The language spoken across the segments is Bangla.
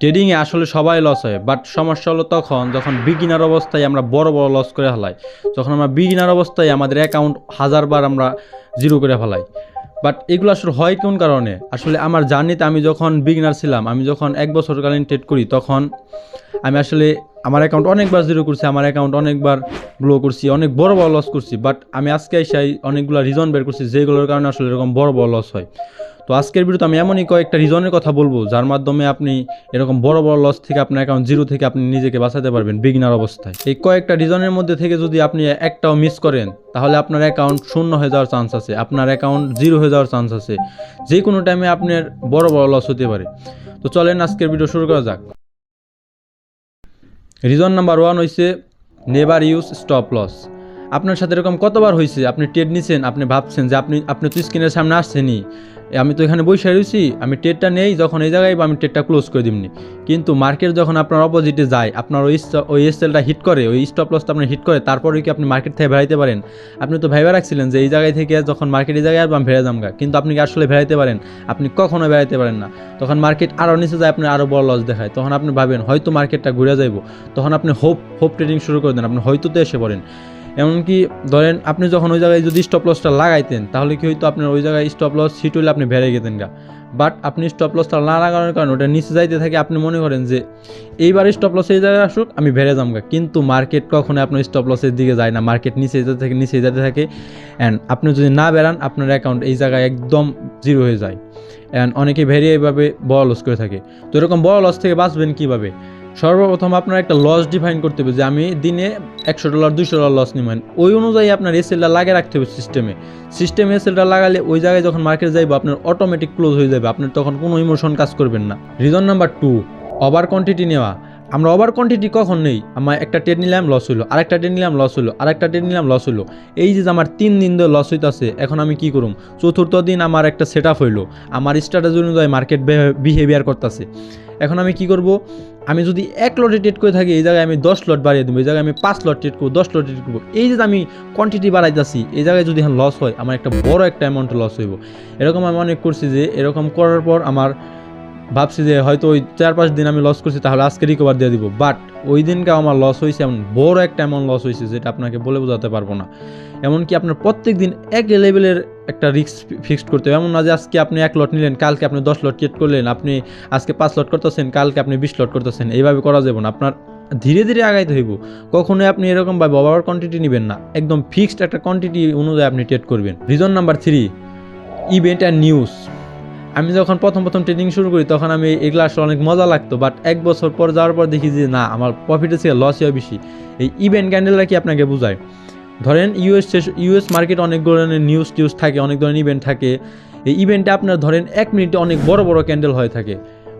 ট্রেডিংয়ে আসলে সবাই লস হয় বাট সমস্যা হলো তখন যখন বিগিনার অবস্থায় আমরা বড় বড় লস করে ফেলাই, যখন আমরা বিগিনার অবস্থায় আমাদের অ্যাকাউন্ট হাজারবার আমরা জিরো করে ফেলাই। বাট এগুলো আসলে হয় কোন কারণে? আসলে আমার জার্নিতে আমি যখন বিগিনার ছিলাম, আমি যখন এক বছরকালীন ট্রেড করি, তখন আমি আসলে আমার অ্যাকাউন্ট অনেকবার জিরো করছি, আমার অ্যাকাউন্ট অনেকবার গ্লো করছি, অনেক বড় বড় লস করছি বাট আমি আজকে এসে অনেকগুলো রিজন বের করছি, যেগুলোর কারণে আসলে এরকম বড় বড় লস হয়। তো আজকের ভিডিওতে আমি এমনই কয়েকটা রিজনের কথা বলব, যার মাধ্যমে আপনি এরকম বড় বড় লস থেকে আপনার অ্যাকাউন্ট জিরো থেকে আপনি নিজেকে বাঁচাতে পারবেন বিগিনার অবস্থায়। এই কয়েকটা রিজনের মধ্যে থেকে যদি আপনি একটাও মিস করেন, তাহলে আপনার অ্যাকাউন্ট শূন্য হয়ে যাওয়ার চান্স আছে, আপনার অ্যাকাউন্ট জিরো হয়ে যাওয়ার চান্স আছে। যে কোনো টাইমে আপনার বড় বড় লস হতে পারে। তো চলেন আজকের ভিডিও শুরু করা যাক। রিজন নাম্বার ওয়ান হয়েছে নেভার ইউজ স্টপ লস আপনার সাথে এরকম কতবার হয়েছে আপনি টেট নিছেন, আপনি ভাবছেন যে আপনি আপনি তো স্ক্রিনের সামনে আসছেনই। আমি তো এখানে বসে রয়েছি আমি টেটটা নেই, যখন এই জায়গায় আমি টেটটা ক্লোজ করে দিমনি। কিন্তু মার্কেট যখন আপনার অপোজিটে যায়, আপনার ওই ওই এসএলটা হিট করে, ওই স্টপ লসটা আপনার হিট করে তারপরে কি আপনি মার্কেট থেকে বেড়াইতে পারেন? আপনি তো ভেবে রাখছিলেন যে এই জায়গায় থেকে যখন মার্কেট এই জায়গায় আসব ভেড়ে যামগা। কিন্তু আপনি কি আসলে বেড়াইতে পারেন? আপনি কখনো বেড়াইতে পারেন না। তখন মার্কেট আরও নিচে যায় আপনি আরও বড় লস দেখায়। তখন আপনি ভাবেন, হয়তো মার্কেটটা ঘুরে যাইব। তখন আপনি হোপ হোপ ট্রেডিং শুরু করে দেন, আপনি হয়তো তো এসে পড়েন। এমনকি ধরেন আপনি যখন ওই জায়গায় যদি স্টপ লসটা লাগাইতেন, তাহলে কি হয়তো আপনার ওই জায়গায় স্টপ লস হিট হইলে আপনি ভেড়ে গেতেন গা। বাট আপনি স্টপ লসটা না লাগানোর কারণে ওটা নিচে যাইতে থাকে, আপনি মনে করেন যে এইবার স্টপ লস এই জায়গায় আসুক, আমি ভেড়ে যামগা কিন্তু মার্কেট কখনো আপনার স্টপ লসের দিকে যায় না। মার্কেট নিচে যেতে থাকে, নিচে যেতে থাকে। অ্যান্ড আপনি যদি না বেরান আপনার অ্যাকাউন্ট এই জায়গায় একদম জিরো হয়ে যায়। অ্যান্ড অনেকে ভেরিয়ে এইভাবে বড় লস করে থাকে। তো এরকম বড় লস থেকে বাঁচবেন কীভাবে? সর্বপ্রথম আপনার একটা লস ডিফাইন করতে হবে যে আমি দিনে একশো ডলার দুশো ডলার লস নিবেন ওই অনুযায়ী আপনার এসএলটা লাগিয়ে রাখতে হবে সিস্টেমে সিস্টেমে এসএলটা লাগালে ওই জায়গায় যখন মার্কেট যাইব, আপনার অটোমেটিক ক্লোজ হয়ে যাবে। আপনার তখন কোনো ইমোশন কাজ করবেন না। Reason number two over quantity নেওয়া। আমরা ওভার কোয়ান্টিটি কখন নেই? আমার একটা ট্রেড নিলাম লস হলো আরেকটা ট্রেড নিলাম লস হলো আরেকটা ট্রেড নিলাম লস হলো এই যে আমার তিন দিন ধরে লস হইতাছে, এখন আমি কি করুম? চতুর্থ দিন আমার একটা সেট আপ হইল। আমার স্ট্র্যাটেজি অনুযায়ী মার্কেট বিহেভিয়ার করতেছে। এখন আমি কি করব? আমি যদি এক লটে ট্রেড করে থাকি, এই জায়গায় আমি দশ লট বাড়িয়ে দেবো, এই জায়গায় আমি পাঁচ লট ট্রেড করব, দশ লট ট্রেড করব। এই যে আমি কোয়ান্টিটি বাড়াইতেছি, এই জায়গায় যদি এখন লস হয়, আমার একটা বড় একটা অ্যামাউন্ট লস হইব। এরকম আমি অনেক করছি যে, এরকম করার পর আমার ভাবছি যে হয়তো ওই চার পাঁচ দিন আমি লস করছি, তাহলে আজকে রিকভার দিয়ে দিব। বাট ওই দিনকে আমার লস হয়েছে, এমন বড় একটা এমন লস হয়েছে, যেটা আপনাকে বলে বোঝাতে পারব না। এমনকি আপনার প্রত্যেক দিন এক লেভেলের একটা রিস্ক ফিক্সড করতে হবে। এমন না যে আজকে আপনি এক লট নিলেন, কালকে আপনি দশ লট ট্রেড করলেন, আপনি আজকে পাঁচ লট করতেছেন, কালকে আপনি বিশ লট করতেছেন, এইভাবে করা যাবে না। আপনার ধীরে ধীরে আগাইতে হইব। কখনোই আপনি এরকমভাবে ওভার কোয়ান্টিটি নেবেন না। একদম ফিক্সড একটা কোয়ান্টিটি অনুযায়ী আপনি ট্রেড করবেন। Reason number three event and news আমি যখন প্রথম প্রথম ট্রেডিং শুরু করি, তখন আমি এগুলো আসলে অনেক মজা লাগতো বাট এক বছর পর যাওয়ার পর দেখি যে, না, আমার প্রফিটের থেকে লসই হয় বেশি। এই ইভেন্ট ক্যান্ডেলটা কি আপনাকে বোঝায়? ধরেন ইউএস ইউএস মার্কেট অনেক ধরনের নিউজ টিউজ থাকে, অনেক ধরনের ইভেন্ট থাকে। এই ইভেন্টে আপনার ধরেন এক মিনিটে অনেক বড় বড় ক্যান্ডেল হয়ে থাকে।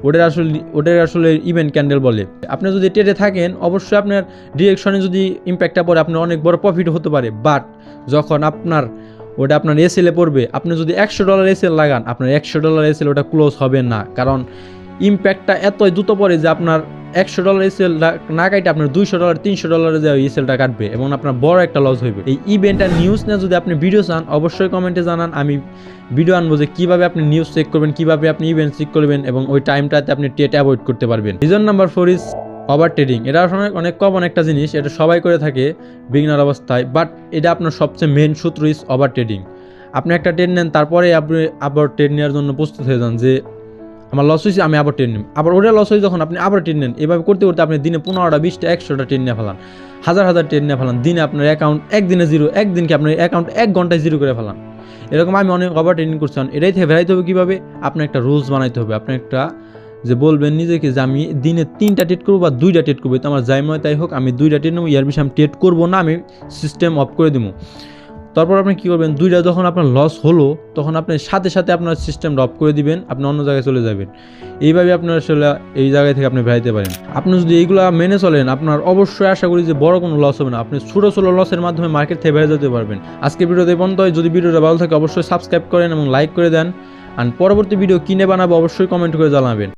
ওটার আসলে ওটার আসলে ইভেন্ট ক্যান্ডেল বলে। আপনি যদি ট্রেডে থাকেন, অবশ্যই আপনার ডিরেকশনে যদি ইম্প্যাক্টটা পড়ে, আপনার অনেক বড় প্রফিট হতে পারে। বাট যখন আপনার ওটা আপনার এসএলে পড়বে। আপনি যদি একশো ডলার এসএল লাগান, আপনার একশো ডলার এসএল ওটা ক্লোজ হবে না। কারণ ইম্প্যাক্টটা এতই দ্রুত পড়ে যে আপনার একশো ডলার এসএল না কাটে আপনার দুইশো ডলার তিনশো ডলারে যে এসএলটা কাটবে এবং আপনার বড় একটা লস হইবে। এই ইভেন্টটা নিউজ নিয়ে যদি আপনি ভিডিও চান, অবশ্যই কমেন্টে জানান। আমি ভিডিও আনব যে কীভাবে আপনি নিউজ চেক করবেন, কীভাবে আপনি ইভেন্ট চেক করবেন এবং ওই টাইমটাতে আপনি টেট অ্যাভয়েড করতে পারবেন। Reason number four is over trading এটা আসলে অনেক কমন একটা জিনিস, এটা সবাই করে থাকে বিগনার অবস্থায় বাট এটা আপনার সবচেয়ে মেন সূত্র ইজ ওভার ট্রেডিং আপনি একটা ট্রেড নেন, তারপরে আপনি আবার ট্রেড নেওয়ার জন্য প্রস্তুত হয়ে যান যে, আমার লস হয়েছে, আমি আবার ট্রেন নিন আবার ওটা লস হয়েছে যখন আপনি আবার ট্রেন নেন, এভাবে করতে করতে আপনি দিনে পনেরোটা, বিশটা, একশোটা ট্রেন নিয়ে ফেলান। হাজার হাজার ট্রেন নিয়ে ফেলান। দিনে আপনার অ্যাকাউন্ট একদিনে জিরো একদিনকে আপনার অ্যাকাউন্ট এক ঘন্টায় জিরো করে ফেলান। এরকম আমি অনেক ওভার ট্রেনিং করছিলাম এটাই থেকে ভেরাইতে হবে কীভাবে? আপনার একটা রুলস বানাইতে হবে। আপনার একটা যে বলবেন নিজেকে যে আমি দিনে তিনটা টেট করব বা দুইটা টেট করব তো আমার যাই মনে তাই হোক, আমি দুইটা টেট নেব, ইয়ার বেশি আমি টেট করব না, আমি সিস্টেম অফ করে দেবো। তারপর আপনি কী করবেন, দুইটা যখন আপনার লস হলো, তখন আপনি সাথে সাথে আপনার সিস্টেম ড্রপ করে দিবেন, আপনি অন্য জায়গায় চলে যাবেন। এইভাবে আপনার আসলে এই জায়গায় থেকে আপনি বেরাইতে পারেন। আপনি যদি এইগুলো মেনে চলেন, আপনার অবশ্যই আশা করি যে বড় কোনো লস হবে না। আপনি ছোটো ছোটো লসের মাধ্যমে মার্কেট থেকে বেড়ে যেতে পারবেন। আজকে ভিডিওতে বন্ধ হয় যদি ভিডিওটা ভালো থাকে, অবশ্যই সাবস্ক্রাইব করেন এবং লাইক করে দেন। আর পরবর্তী ভিডিও কিনে বানাবো, অবশ্যই কমেন্ট করে জানাবেন।